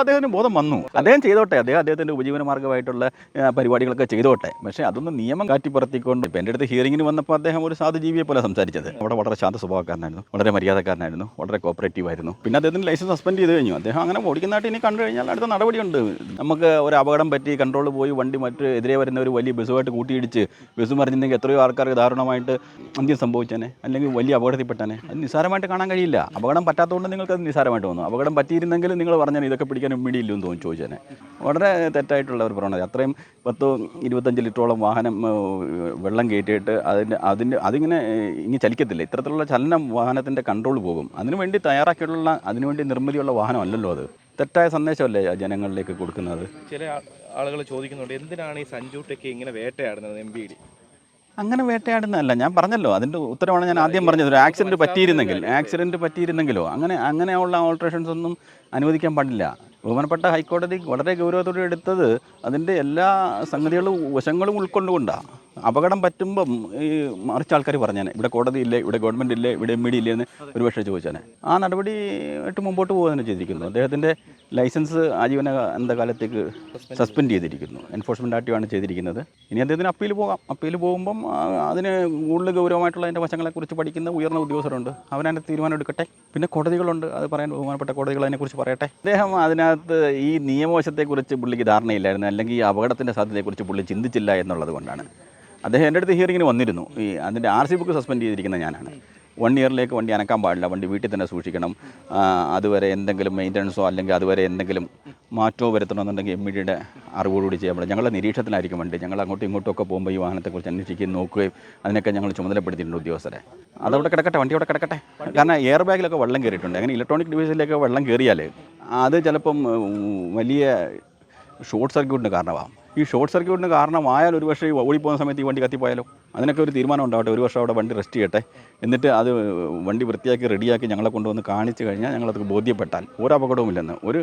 ഇപ്പോൾ അദ്ദേഹത്തിന് ബോധം വന്നു. അദ്ദേഹം ചെയ്തോട്ടെ. അദ്ദേഹം അദ്ദേഹത്തിന്റെ ഉപജീവന മാർഗമായിട്ടുള്ള പരിപാടികളൊക്കെ ചെയ്തോട്ടെ. പക്ഷേ അതൊന്നും നിയമം കാറ്റിപ്പുറത്തിക്കൊണ്ട് ഇപ്പം എന്റെ അടുത്ത് ഹിയറിങ്ങിന് വന്നപ്പോൾ അദ്ദേഹം ഒരു സാധുജീവിയെ പോലെ സംസാരിച്ചത്. അവിടെ വളരെ ശാന്ത സ്വഭാവക്കാരനായിരുന്നു. വളരെ മര്യാദക്കാരനായിരുന്നു. വളരെ കോപ്പറേറ്റീവ് ആയിരുന്നു പിന്നെ അദ്ദേഹത്തിന് ലൈസൻസ് സസ്പെൻഡ് ചെയ്ത് കഴിഞ്ഞു. അദ്ദേഹം അങ്ങനെ ഓടിക്കുന്നതായിട്ട് ഇനി കണ്ടു കഴിഞ്ഞാൽ അടുത്ത നടപടിയുണ്ട്. നമുക്ക് ഒരു അപകടം പറ്റി കൺട്രോൾ പോയി വണ്ടി മറ്റ് എതിരെ വരുന്ന ഒരു വലിയ ബസ്സുമായിട്ട് കൂട്ടിയിടിച്ച് ബസ് മറിഞ്ഞിട്ടുണ്ടെങ്കിൽ എത്രയോ ആൾക്കാർക്ക് ദാരുണമായിട്ട് അന്ത്യം സംഭവിച്ചേനെ. അല്ലെങ്കിൽ വലിയ അപകടത്തിൽപ്പെട്ടാനെ. അത് നിസ്സാരമായിട്ട് കാണാൻ കഴിയില്ല. അപകടം പറ്റാത്തതുകൊണ്ട് നിങ്ങൾക്ക് അത് നിസ്സാരമായിട്ട് വന്നു അപകടം പറ്റിയിരുന്നെങ്കിൽ നിങ്ങൾ പറഞ്ഞാൽ ഇതൊക്കെ പിടിക്കാൻ ഇമ്മീഡിയില്ലെന്ന് തോന്നി ചോദിച്ചേനെ. വളരെ തെറ്റായിട്ടുള്ള ഒരു പ്രവണത. അത്രയും പത്തോ ഇരുപത്തഞ്ച് ലിറ്ററോളം വാഹനം വെള്ളം കയറ്റിയിട്ട് അതിന്റെ അതിന്റെ അതിങ്ങനെ ഇനി ചലിക്കത്തില്ല. ഇത്തരത്തിലുള്ള ചലനം വാഹനത്തിന്റെ കൺട്രോൾ പോകും. അതിനുവേണ്ടി തയ്യാറാക്കിയിട്ടുള്ള അതിനുവേണ്ടി നിർമ്മിതിയുള്ള വാഹനമല്ലല്ലോ അത്. തെറ്റായ സന്ദേശമല്ലേ ജനങ്ങളിലേക്ക് കൊടുക്കുന്നത്? ചില ആളുകൾ ചോദിക്കുന്നുണ്ട് എന്തിനാണ് ഈ സഞ്ജു ടെക്കി ഇങ്ങനെ വേട്ടയാടുന്നത് എം ബി ഡി അങ്ങനെ വേട്ടയാടുന്നതല്ല. ഞാൻ പറഞ്ഞല്ലോ അതിന്റെ ഉത്തരവാണ് ഞാൻ ആദ്യം പറഞ്ഞത്. ഒരു ആക്സിഡന്റ് പറ്റിയിരുന്നെങ്കിൽ ആക്സിഡന്റ് പറ്റിയിരുന്നെങ്കിലോ? അങ്ങനെ അങ്ങനെയുള്ള ഓൾട്രേഷൻസ് ഒന്നും അനുവദിക്കാൻ പാടില്ല. ബഹുമാനപ്പെട്ട ഹൈക്കോടതി വളരെ ഗൗരവത്തോടെ എടുത്തത് അതിന്റെ എല്ലാ സംഗതികളും വശങ്ങളും ഉൾക്കൊണ്ടുകൊണ്ടാണ് അപകടം പറ്റുമ്പം ഈ മറിച്ച് ആൾക്കാർ പറഞ്ഞേനെ ഇവിടെ കോടതി ഇല്ലേ ഇവിടെ ഗവൺമെന്റ് ഇല്ലേ ഇവിടെ എം ഇ ഡി ഇല്ലേ എന്ന് ഒരു പക്ഷേ ചോദിച്ചേനെ. ആ നടപടി ആയിട്ട് മുമ്പോട്ട് പോകുകയാണ് ചെയ്തിരിക്കുന്നു അദ്ദേഹത്തിന്റെ ലൈസൻസ് ആജീവന കാലത്തേക്ക് സസ്പെൻഡ് ചെയ്തിരിക്കുന്നു. എൻഫോഴ്സ്മെന്റ് ആക്റ്റീവാണ് ചെയ്തിരിക്കുന്നത്. ഇനി അദ്ദേഹത്തിന് അപ്പീൽ പോകാം. അപ്പീൽ പോകുമ്പം അതിന് കൂടുതൽ ഗൗരവമായിട്ടുള്ള അതിന്റെ വശങ്ങളെക്കുറിച്ച് പഠിക്കുന്ന ഉയർന്ന ഉദ്യോഗസ്ഥരുണ്ട്. അവനതിന്റെ തീരുമാനം എടുക്കട്ടെ. പിന്നെ കോടതികളുണ്ട്. അത് പറയാൻ ബഹുമാനപ്പെട്ട കോടതികൾ അതിനെക്കുറിച്ച് പറയട്ടെ. അദ്ദേഹം അതിനകത്ത് ഈ നിയമവശത്തെക്കുറിച്ച് പുള്ളിക്ക് ധാരണയില്ലായിരുന്നു. അല്ലെങ്കിൽ ഈ അപകടത്തിന്റെ സാധ്യതയെക്കുറിച്ച് പുള്ളി ചിന്തിച്ചില്ല എന്നുള്ളത് കൊണ്ടാണ്. അദ്ദേഹം എന്റെ അടുത്ത് ഹിയറിങ്ങിന് വന്നിരുന്നു. ഈ അതിന്റെ ആർ സി ബുക്ക് സസ്പെൻഡ് ചെയ്തിരിക്കുന്ന ഞാനാണ്. വൺ ഇയറിലേക്ക് വണ്ടി അനക്കാൻ പാടില്ല. വണ്ടി വീട്ടിൽ തന്നെ സൂക്ഷിക്കണം. അതുവരെ എന്തെങ്കിലും മെയിന്റനൻസോ അല്ലെങ്കിൽ അതുവരെ എന്തെങ്കിലും മാറ്റോ വരുത്തണമെന്നുണ്ടെങ്കിൽ എം ഇഡിയുടെ ഡിയുടെ അറിവോടുകൂടി ചെയ്യാൻ പറ്റും. ഞങ്ങളുടെ നിരീക്ഷണത്തിലായിരിക്കും വണ്ടി. ഞങ്ങൾ അങ്ങോട്ടും ഇങ്ങോട്ടും ഒക്കെ പോകുമ്പോൾ ഈ വാഹനത്തെക്കുറിച്ച് അന്വേഷിക്കുകയും നോക്കുകയും അതിനൊക്കെ ഞങ്ങൾ ചുമതലപ്പെടുത്തിയിട്ടുണ്ട് ഉദ്യോഗസ്ഥരെ. അതവിടെ കിടക്കട്ടെ വണ്ടി അവിടെ കിടക്കട്ടെ. കാരണം എയർ ബാഗിലൊക്കെ വെള്ളം കയറിയിട്ടുണ്ട്. അങ്ങനെ ഇലക്ട്രോണിക് ഡിവൈസിലേക്ക് വെള്ളം കയറിയാൽ അത് ചിലപ്പം വലിയ ഷോർട്ട് സർക്യൂട്ടിന് കാരണമാകും ഈ ഷോർട്ട് സർക്യൂട്ടിന് കാരണമായാൽ ഒരു പക്ഷേ ഈ ഓടിപ്പോകുന്ന സമയത്ത് ഈ വണ്ടി കത്തിപ്പോയാലോ? അതിനൊക്കെ ഒരു തീരുമാനം ഉണ്ടാവട്ടെ. ഒരു വർഷം അവിടെ വണ്ടി റെസ്റ്റ് ചെയ്യട്ടെ. എന്നിട്ട് അത് വണ്ടി വൃത്തിയാക്കി റെഡിയാക്കി ഞങ്ങളെ കൊണ്ടുവന്ന് കാണിച്ചു കഴിഞ്ഞാൽ ഞങ്ങളത് ബോധ്യപ്പെട്ടാൽ ഒരു അപകടവുമില്ലെന്ന് ഒരു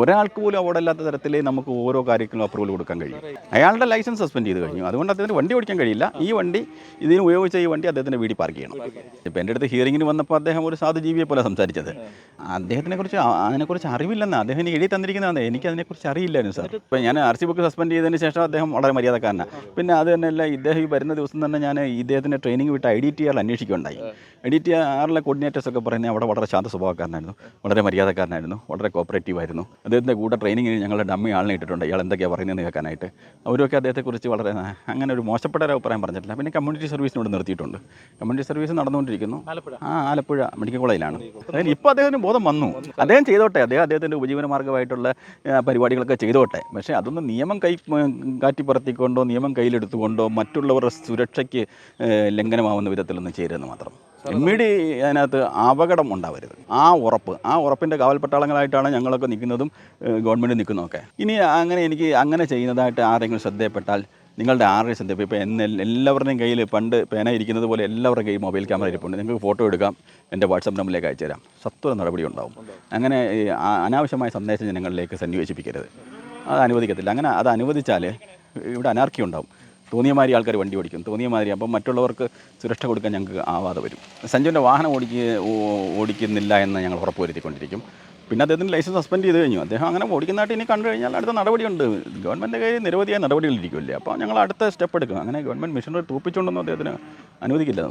ഒരാൾക്ക് പോലും അപകടമില്ലാത്ത തരത്തിൽ നമുക്ക് ഓരോ കാര്യത്തിലും അപ്രൂവൽ കൊടുക്കാൻ കഴിയും. അയാളുടെ ലൈസൻസ് സസ്പെൻഡ് ചെയ്ത് കഴിഞ്ഞു. അതുകൊണ്ട് അദ്ദേഹത്തിന് വണ്ടി ഓടിക്കാൻ കഴിയില്ല. ഈ വണ്ടി ഇതിന് ഉപയോഗിച്ച ഈ വണ്ടി അദ്ദേഹത്തിന്റെ വീട്ടിൽ പാർക്ക് ചെയ്യണം. ഇപ്പം എന്റെ അടുത്ത് ഹിയറിങ്ങിന് വന്നപ്പോൾ അദ്ദേഹം ഒരു സാധുജീവിയെ പോലെ സംസാരിച്ചത്. അദ്ദേഹത്തിനെ കുറിച്ച് അതിനെക്കുറിച്ച് അറിവില്ലെന്ന് അദ്ദേഹം എനിക്ക് എഴുതി തന്നിരിക്കുന്നതാണ്. എനിക്ക് അതിനെക്കുറിച്ച് അറിയില്ലായിരുന്നു സാർ. ഇപ്പം ഞാൻ ആർ സി ബുക്ക് സസ്പെൻഡ് ചെയ്തതിന് ശേഷം അദ്ദേഹം വളരെ മര്യാദക്കാരനാണ് പിന്നെ അത് തന്നെയല്ല ഇദ്ദേഹം ഈ വരുന്ന ദിവസം തന്നെ ഞാൻ ഇദ്ദേഹത്തിന്റെ ട്രെയിനിങ് വിട്ട് ഐ ഡി ടി ആറിൽ അന്വേഷിക്കുകയുണ്ടായി. ഐ ഡി ടി ആറിലെ കോർഡിനേറ്റേഴ്സ് ഒക്കെ പറയുന്നത് അവിടെ വളരെ ശാന്ത സ്വഭാവക്കാരനായിരുന്നു. വളരെ മര്യാദക്കാരനായിരുന്നു. വളരെ കോപ്പറേറ്റീവ് ആയിരുന്നു. അദ്ദേഹത്തിന്റെ കൂടെ ട്രെയിനിങ്ങിന് ഞങ്ങളുടെ ഡമ്മി ആളിനെ ഇട്ടിട്ടുണ്ട്. ഇയാൾ എന്തൊക്കെയാണ് പറയുന്നതെന്ന് കേൾക്കാനായിട്ട്. അവരൊക്കെ അദ്ദേഹത്തെക്കുറിച്ച് വളരെ അങ്ങനെ ഒരു മോശപ്പെട്ട ഒരു അഭിപ്രായം പറഞ്ഞിട്ടില്ല. പിന്നെ കമ്മ്യൂണിറ്റി സർവീസിനോട് നിർത്തിയിട്ടുണ്ട്. കമ്മ്യൂണിറ്റി സർവീസ് നടന്നുകൊണ്ടിരിക്കുന്നു. ആ ആലപ്പുഴ മെഡിക്കൽ കോളേജിലാണ് അതായത് ഇപ്പോൾ അദ്ദേഹത്തിന് ബോധം വന്നു. അദ്ദേഹം ചെയ്തോട്ടെ. അദ്ദേഹം അദ്ദേഹത്തിന്റെ ഉപജീവന മാർഗമായിട്ടുള്ള പരിപാടികളൊക്കെ ചെയ്തോട്ടെ. പക്ഷേ അതൊന്നും നിയമം കൈ കാറ്റിപ്പുറത്തിക്കൊണ്ടോ നിയമം കയ്യിലെടുത്തുകൊണ്ടോ മറ്റുള്ളവരുടെ സുരക്ഷയ്ക്ക് ലംഘനമാവുന്ന വിധത്തിലൊന്നും ചെയ്യരുതെന്ന് മാത്രം. എം ഇ ഡി അതിനകത്ത് അപകടം ഉണ്ടാവരുത്. ആ ഉറപ്പ് ആ ഉറപ്പിന്റെ കാവൽപ്പട്ടാളങ്ങളായിട്ടാണ് ഞങ്ങളൊക്കെ നിൽക്കുന്നതും ഗവൺമെന്റ് നിൽക്കുന്നതൊക്കെ. ഇനി അങ്ങനെ എനിക്ക് അങ്ങനെ ചെയ്യുന്നതായിട്ട് ആരെങ്കിലും ശ്രദ്ധയപ്പെട്ടാൽ നിങ്ങളുടെ ആരുടെ ശ്രദ്ധ ഇപ്പോൾ എന്നെ എല്ലാവരുടെയും കയ്യിൽ പണ്ട് പേന ഇരിക്കുന്നത് പോലെ എല്ലാവരുടെയും കയ്യിൽ മൊബൈൽ ക്യാമറ ഇരിപ്പുണ്ട്. നിങ്ങൾക്ക് ഫോട്ടോ എടുക്കാം എന്റെ വാട്സപ്പ് നമ്പറിലേക്ക് അയച്ചു തരാം. സത്വര നടപടി ഉണ്ടാവും. അങ്ങനെ അനാവശ്യമായ സന്ദേശം ജനങ്ങളിലേക്ക് സന്നിവേശിപ്പിക്കരുത്. അത് അനുവദിക്കത്തില്ല. അങ്ങനെ അത് അനുവദിച്ചാൽ ഇവിടെ അനാർക്കി ഉണ്ടാവും. തോന്നിയ മാതിരി ആൾക്കാർ വണ്ടി ഓടിക്കും. തോന്നിയ മാതിരി അപ്പം മറ്റുള്ളവർക്ക് സുരക്ഷ കൊടുക്കാൻ ഞങ്ങൾക്ക് ആവാതെ വരും. സഞ്ജുവിന്റെ വാഹനം ഓടിക്കുക ഓടിക്കുന്നില്ല എന്ന് ഞങ്ങൾ ഉറപ്പ് ഉറപ്പുവരുത്തിക്കൊണ്ടിരിക്കും. പിന്നെ അദ്ദേഹത്തിന് ലൈസൻസ് സസ്പെൻഡ് ചെയ്ത് കഴിഞ്ഞു. അദ്ദേഹം അങ്ങനെ ഓടിക്കുന്നതായിട്ട് ഇനി കണ്ടു കഴിഞ്ഞാൽ അടുത്ത നടപടിയുണ്ട്. ഗവൺമെന്റ് കയ്യിൽ നിരവധിയായ നടപടികളിരിക്കുമല്ലേ അപ്പോൾ ഞങ്ങൾ അടുത്ത സ്റ്റെപ്പ് എടുക്കും. അങ്ങനെ ഗവൺമെന്റ് മിഷനറി തൂപ്പിച്ചുകൊണ്ടൊന്നും അദ്ദേഹത്തിന് അനുവദിക്കില്ല